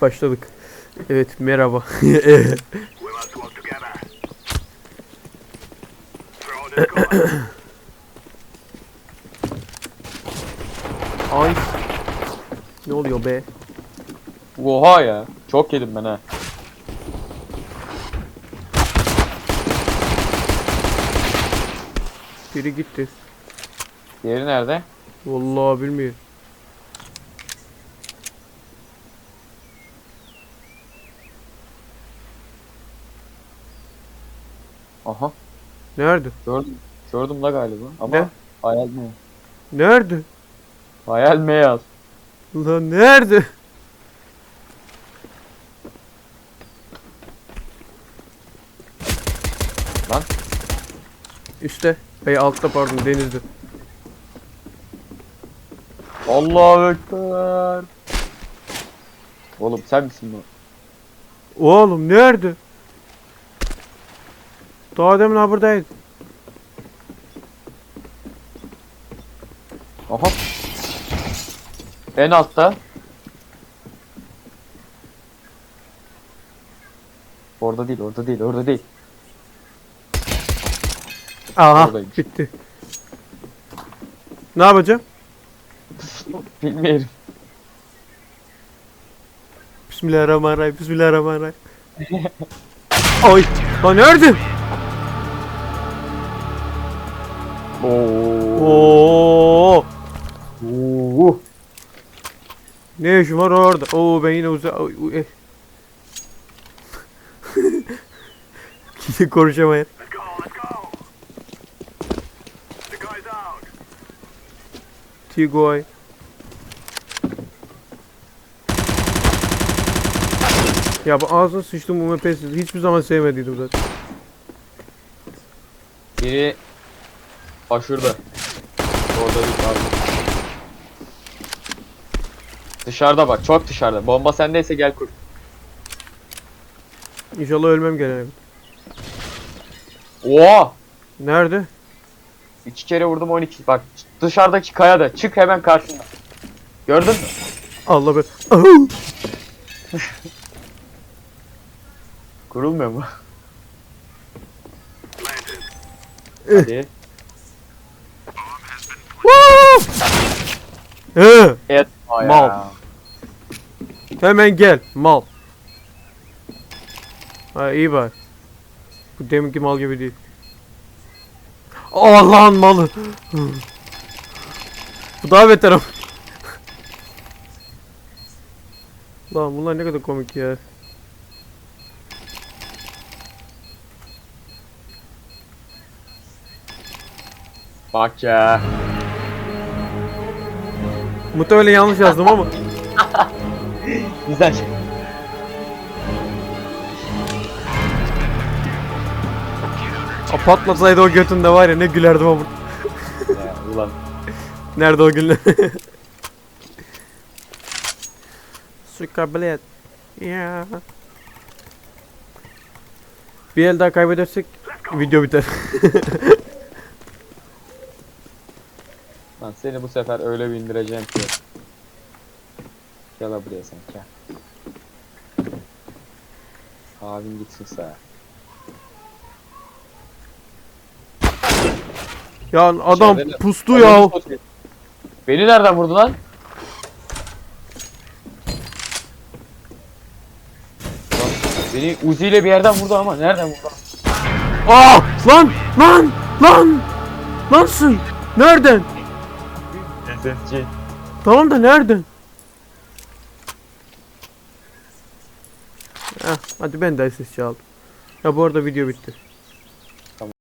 Başladık. Evet merhaba. Ay. Ne oluyor be? Oha ya. Çok yedim ben ha. Biri gitti. Diğeri nerede? Vallahi bilmiyorum. Aha. Nerede? Gördüm. Gördüm la galiba. Ama Ne? hayal mi? Nerede? Hayal mi yaz? Lan nerede? Lan. Üste. Hey altta pardon denizde. Allahu Ekber. Oğlum sen misin bu? Oğlum nerede? Daha demin ha buradaydı. Aha. En altta. Orada değil, orada değil, orada değil. Aha Oradaymış. bitti. Ne yapacağım? Bilmiyorum. Bismillahirrahmanirrahim. Bismillahirrahmanirrahim. Ay. Lan nerede? Oo. Oo. Ne işim var orada? Oo ben yine uza... Oy, oy, eh. Konuşamayın. Tigoy. Ya bu ağzına sıçtım bu mepesi. Hiçbir zaman sevmediydim zaten. Biri aşırdı. Orada değil pardon. Dışarıda bak, çok dışarıda. Bomba sendeyse gel kur. İnşallah ölmem gene. Oha! Nerede? İki kere vurdum 12. Bak dışarıdaki kayada. Çık hemen karşında. Gördün mü? Allah be. Kurulmuyor mu? Planted. Hadi. He, Et. Aa Mal. hemen gel mal. Ha iyi bak. Bu deminki mal gibi değil. Allah'ın malı. Bu daha beter ama. Lan bunlar ne kadar komik ya. Bak ya. Muhtemelen yanlış yazdım ama. Güzel. A patlasaydı o götünde var ya ne gülerdim ama. ya, ulan. Nerede o günler? Suka bilet. Ya. Bir el daha kaybedersek video biter. Lan seni bu sefer öyle bir indireceğim ki. Gel la buraya sen gel. Abin gitsin sağa. ya adam ne? pustu ya. Beni nereden vurdu lan? Lan, Beni Uzi ile bir yerden vurdu ama nereden vurdu? Aa lan lan lan. Lansın. Nereden? SSC. Tamam da nereden? Heh, hadi ben de SS aldım. Ya bu arada video bitti.